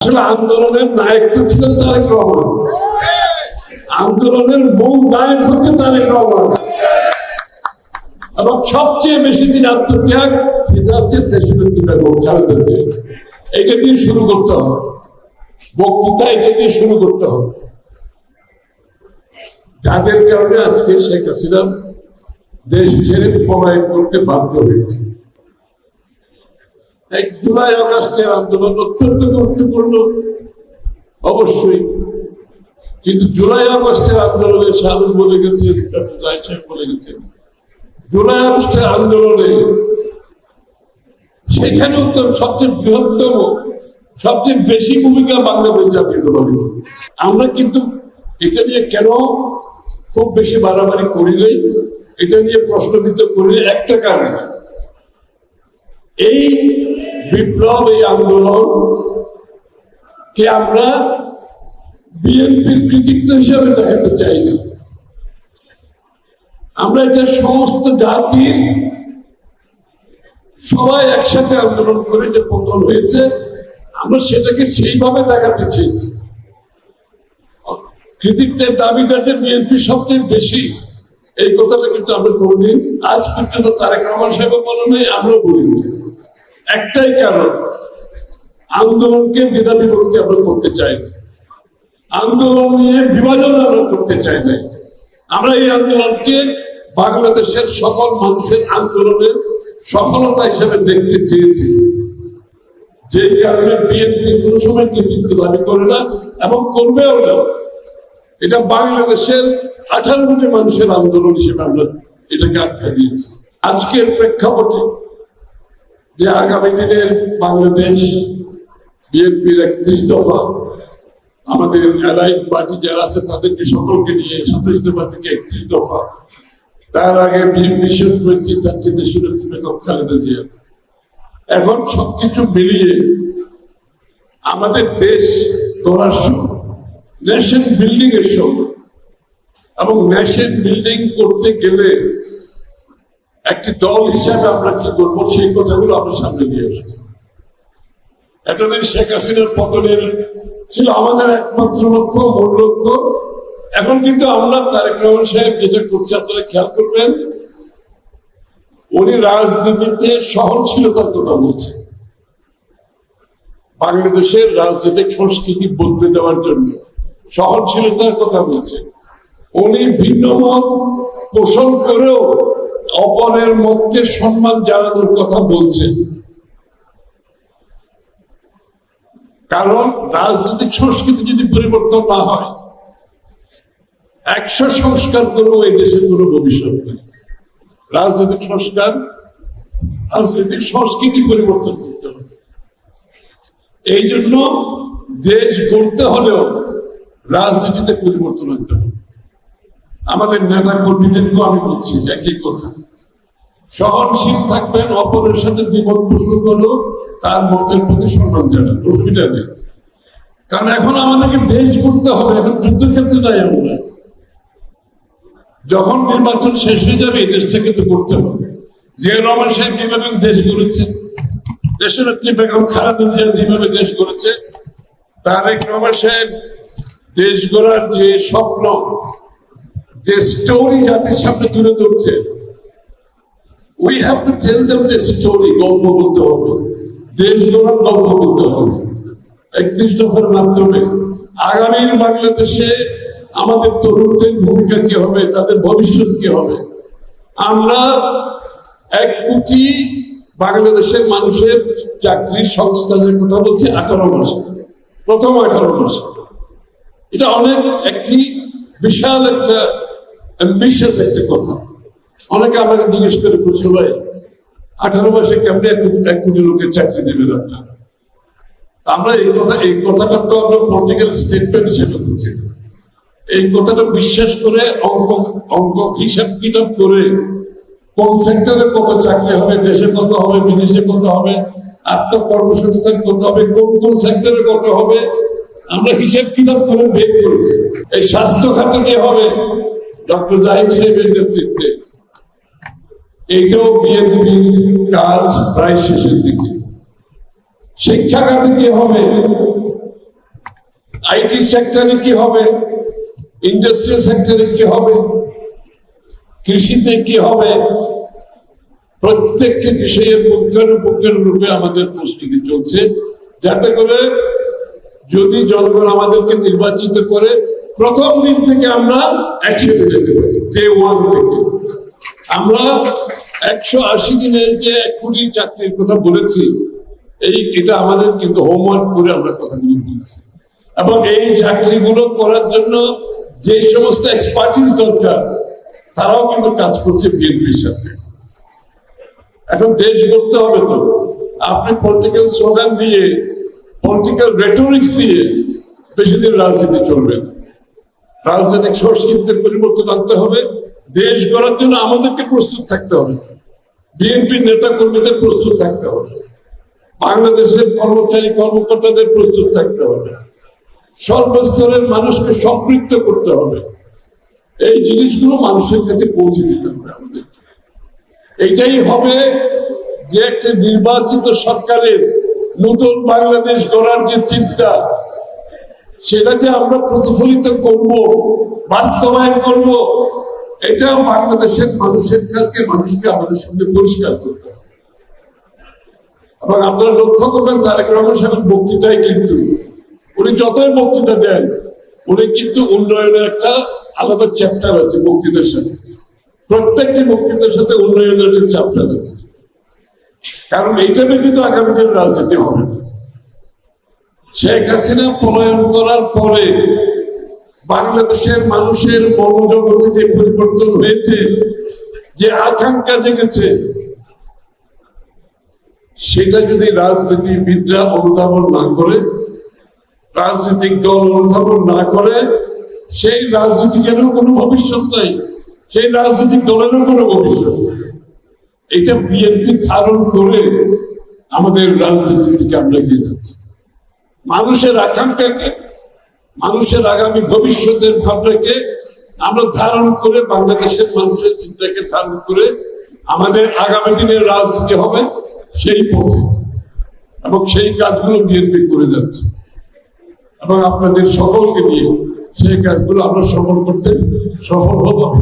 আন্দোলনের নায়ক তো ছিলেন তারেক রহমান। আন্দোলনের মূল নায়ক হচ্ছে তারেক রহমান। এবং সবচেয়ে বেশি দিন আত্মত্যাগ, সেটা হচ্ছে দেশনেত্রী বেগম দিয়ে শুরু করতে হবে। বক্তৃতা এটা দিয়ে শুরু করতে হবে। যাদের কারণে আজকে শেখ হাসিনা দেশ ছেড়ে পলায়ন করতে বাধ্য হয়েছে। এক জুলাই আগস্টের আন্দোলন অত্যন্ত গুরুত্বপূর্ণ। অবশ্যই, কিন্তু জুলাই আগস্টের আন্দোলনে শাহুল বলে গেছেন, ডক্টর বলে গেছেন। জুলাই আগস্টের আন্দোলনে সেখানেও তো সবচেয়ে বৃহত্তম, সবচেয়ে বেশি ভূমিকা বাংলাদেশ জাতীয় দল আমরা কিন্তু এটা নিয়ে কেন খুব বেশি বাড়াবাড়ি করি নাই? এটা নিয়ে প্রশ্নবিদ্ধ করি একটা কারণ। এই বিপ্লব এই আন্দোলন, কে আমরা বিএনপির কৃতিত্ব হিসাবে দেখাতে চাই না। আমরা এটা সমস্ত জাতির সবাই একসাথে আন্দোলন করে যে পতন হয়েছে, আমরা সেটাকে সেইভাবে দেখাতে চেয়েছি। কৃতিত্বের দাবিদার যে বিএনপি সবচেয়ে বেশি, এই কথাটা কিন্তু আমরা কোনোদিন আজ পর্যন্ত তারেক রহমান সাহেব বলে নেই আমরাও বলিনি। একটাই কারণ আন্দোলনকে দ্বিধা বিভক্তি আমরা করতে চাই আন্দোলন নিয়ে বিভাজন আমরা করতে চাই না। আমরা এই আন্দোলনকে বাংলাদেশের সকল মানুষের আন্দোলনের সফলতা হিসেবে দেখতে চেয়েছি। যে কারণে বিএনপি কোন সময় কৃতিত্ব দাবি করে না এবং করবেও না। এটা বাংলাদেশের আঠারো কোটি মানুষের আন্দোলন হিসেবে আমরা এটাকে আখ্যা দিয়েছি। আজকের প্রেক্ষাপটে যে আগামী দিনের বাংলাদেশ বিএনপির একত্রিশ দফা, আমাদের এলাইন পার্টি যারা আছে তাদেরকে সকলকে নিয়ে সাতাশ দফা থেকে একত্রিশ দফা। তার আগে এখন সবকিছু মিলিয়ে আমাদের দেশ গড়ার সময় নেশন বিল্ডিং এর সময় এবং নেশন বিল্ডিং করতে গেলে একটি দল হিসাবে আমরা কি করব, সেই কথাগুলো আমরা সামনে নিয়ে এসেছি এতদিন শেখ হাসিনার পতনের ছিল আমাদের একমাত্র লক্ষ্য, মূল লক্ষ্য। এখন কিন্তু আমরা তারেক রহমান সাহেব যেটা করছে, আপনারা খেয়াল করবেন, উনি রাজনীতিতে সহনশীলতার কথা বলছেন। বাংলাদেশের রাজনৈতিক সংস্কৃতি বদলে দেওয়ার জন্য সহনশীলতার কথা বলছেন। উনি ভিন্ন মত পোষণ করেও অপরের মধ্যে সম্মান জানানোর কথা বলছে। কারণ রাজনৈতিক সংস্কৃতি যদি পরিবর্তন না হয়, একশো সংস্কার করেও এই দেশের কোনো ভবিষ্যৎ নেই। রাজনৈতিক সংস্কার, রাজনৈতিক সংস্কৃতি পরিবর্তন করতে হবে। এই জন্য দেশ গড়তে হলেও রাজনীতিতে পরিবর্তন আনতে হবে। আমাদের নেতা কর্মীদেরকেও আমি বলছি, একই কথা। সহনশীল থাকবেন, অপরের সাথে দ্বিমত পোষণ করল, তার মতের প্রতি সম্মান জানান, অসুবিধা নেই। কারণ এখন আমাদেরকে দেশ করতে হবে, এখন যুদ্ধক্ষেত্রে নাই আমরা যখন নির্বাচন শেষ হয়ে যাবে, এই দেশটাকে তো করতে হবে। যে রহমান সাহেব যেভাবে দেশ গড়েছে দেশের নেত্রী বেগম খালেদা জিয়া যেভাবে দেশ গড়েছে তারেক রহমান সাহেব দেশ গড়ার যে স্বপ্ন যে স্টোরি জাতির সামনে তুলে ধরছে we have to tell them যে স্টোরি গল্প বলতে হবে, দেশ গড়ার গল্প বলতে হবে। একত্রিশ দফার মাধ্যমে। আগামীর বাংলাদেশে আমাদের তরুণদের ভূমিকা কি হবে, তাদের ভবিষ্যৎ কি হবে? আমরা এক কোটি বাংলাদেশের মানুষের চাকরির সংস্থানের কথা বলছি আঠারো মাসে, প্রথম আঠারো মাসে। এটা অনেক একটি বিশাল একটা অ্যাম্বিশিয়াস একটা কথা। অনেকে আমাকে জিজ্ঞেস করে খুশি ভাই, আঠারো মাসে কেমনি এক কোটি- লোকের চাকরি দেবেন আপনার আমরা এই কথা এই কথাটা তো আমরা পলিটিক্যাল স্টেটমেন্ট হিসেবে করছি এই কথাটা বিশ্বাস করে অঙ্ক অঙ্ক হিসাব কিতাব করে কোন সেক্টরে কত চাকরি হবে, দেশে কত হবে, বিদেশে কত হবে, আত্মকর্মসংস্থান কত হবে, কোন কোন সেক্টরে কত হবে, আমরা হিসাব কিতাব করে বের করেছি। এই স্বাস্থ্য খাতে কি হবে? ডক্টর জাহিদ সাহেবের নেতৃত্বে। এইটাও বিএনপির কাজ প্রায় শেষের দিকে। শিক্ষা খাতে কি হবে? আইটি সেক্টরে কি হবে? ইন্ডাস্ট্রিয়াল সেক্টরে কি হবে? কৃষিতে কি হবে? প্রত্যেকটি বিষয়ে পুঙ্খানুপুঙ্খের রূপে আমাদের প্রস্তুতি চলছে। যাতে করে যদি জনগণ আমাদেরকে নির্বাচিত করে, প্রথম দিন থেকে আমরা একসাথে যেতে ডে ওয়ান থেকে। আমরা একশো আশি দিনে যে এক কোটি চাকরির কথা বলেছি, এই এটা আমাদের কিন্তু হোমওয়ার্ক করে আমরা কথাগুলো বলছি এবং এই চাকরিগুলো করার জন্য যে সমস্ত এক্সপার্টিস দরকার, তারাও কিন্তু কাজ করছে বিএনপির সাথে। এখন দেশ গড়তে হবে তো। আপনি পলিটিক্যাল স্লোগান দিয়ে পলিটিক্যাল রেটোরিক্স দিয়ে বেশি দিন রাজনীতি চলবে। না। রাজনৈতিক সংস্কৃতিতে পরিবর্তন আনতে হবে, দেশ গড়ার জন্য আমাদেরকে প্রস্তুত থাকতে হবে। বিএনপির নেতা কর্মীদের প্রস্তুত থাকতে হবে। বাংলাদেশের কর্মচারী, কর্মকর্তাদের প্রস্তুত থাকতে হবে। সর্বস্তরের মানুষকে সম্পৃক্ত করতে হবে। এই জিনিসগুলো মানুষের কাছে পৌঁছে দিতে হবে আমাদেরকে। এইটাই হবে যে একটা নির্বাচিত সরকারের নতুন বাংলাদেশ গড়ার যে চিন্তা সেটা যে আমরা প্রতিফলিত করব, বাস্তবায়ন করব, এটা বাংলাদেশের মানুষের কাছে, মানুষকে আমাদের সঙ্গে পরিষ্কার করতে হবে। এবং আপনারা লক্ষ্য করবেন, তারেক রহমান সাহেবের বক্তৃতায় কিন্তু, উনি যতই বক্তৃতা দেন, উনি কিন্তু উন্নয়নের একটা আলাদা চ্যাপ্টার আছে বক্তৃতার সাথে। প্রত্যেকটি বক্তৃতার সাথে উন্নয়নের একটা চ্যাপ্টার আছে। কারণ এইটা ব্যতীত আগামী রাজনীতি হবে শেখ হাসিনা পলায়ন করার পরে বাংলাদেশের মানুষের মনোজগতে যে পরিবর্তন হয়েছে, যে আকাঙ্ক্ষা জেগেছে, সেটা যদি রাজনীতিবিদরা অনুধাবন না করে, রাজনৈতিক দল অনুধাবন না করে, সেই রাজনীতিকেরও কোনো ভবিষ্যৎ নাই, সেই রাজনৈতিক দলেরও কোনো ভবিষ্যৎ নাই। এটা বিএনপি ধারণ করে আমাদের রাজনীতির দিকে আমরা এগিয়ে যাচ্ছি। মানুষের আকাঙ্ক্ষাকে, মানুষের আগামী ভবিষ্যতের ভাবনাকে আমরা ধারণ করে বাংলাদেশের মানুষের চিন্তাকে ধারণ করে আমাদের আগামী দিনের রাজনীতি হবে সেই পথে। এবং সেই কাজগুলো বিএনপি করে যাচ্ছে। এবং আপনাদের সকলকে নিয়ে সেই কাজগুলো আমরা সফল করতে সফল হব।